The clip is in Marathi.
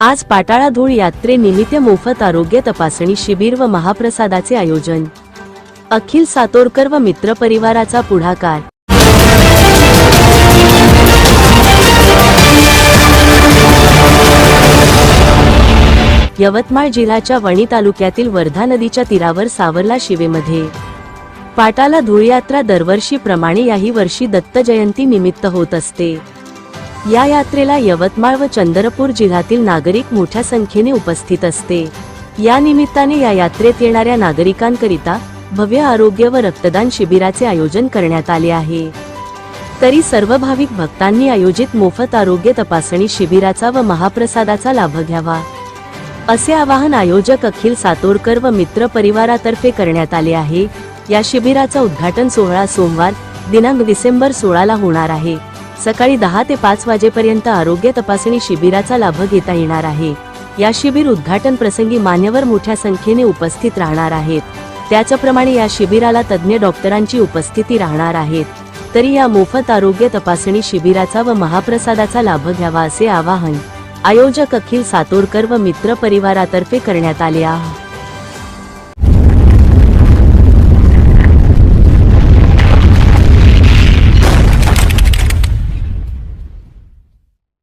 आज पाटाळा धूळ यात्रेनिमित्त मोफत आरोग्य तपासणी शिबिर व महाप्रसादाचे आयोजन. अखिल सातोरकर व मित्र परिवाराचा पुढाकार. यवतमाळ जिल्ह्याच्या वणी तालुक्यातील वर्धा नदीच्या तीरावर सावरला शिवेमध्ये. पाटाला धूळयात्रा दरवर्षीप्रमाणे याही वर्षी दत्त जयंती निमित्त होत असते. या यात्रेला यवतमाळ व चंद्रपूर जिल्ह्यातील नागरिक मोठ्या संख्येने उपस्थित असते. या निमित्ताने या यात्रेत येणाऱ्या नागरिकांकरिता भव्य आरोग्य व रक्तदान शिबिराचे आयोजन करण्यात आले आहे. तरी सर्व भाविक भक्तांनी आयोजित मोफत आरोग्य तपासणी शिबिराचा व महाप्रसादाचा लाभ घ्यावा. असे आवाहन आयोजक अखिल सातोरकर व मित्र परिवारातर्फे करण्यात आले आहे. या शिबिराचा उद्घाटन सोहळा सोमवार दिनांक डिसेंबर सोळाला होणार आहे. सकाळी दहा ते पाच वाजेपर्यंत आरोग्य तपासणी शिबिराचा लाभ घेता येणार आहे. या शिबिर उद्घाटन प्रसंगी मान्यवर मोठ्या संख्येने उपस्थित राहणार आहेत. त्याचप्रमाणे या शिबिराला तज्ज्ञ डॉक्टरांची उपस्थिती राहणार आहेत. तरी या मोफत आरोग्य तपासणी शिबिराचा व महाप्रसादाचा लाभ घ्यावा असे आवाहन आयोजक अखिल सातोरकर व मित्र परिवारातर्फे करण्यात आले आहे.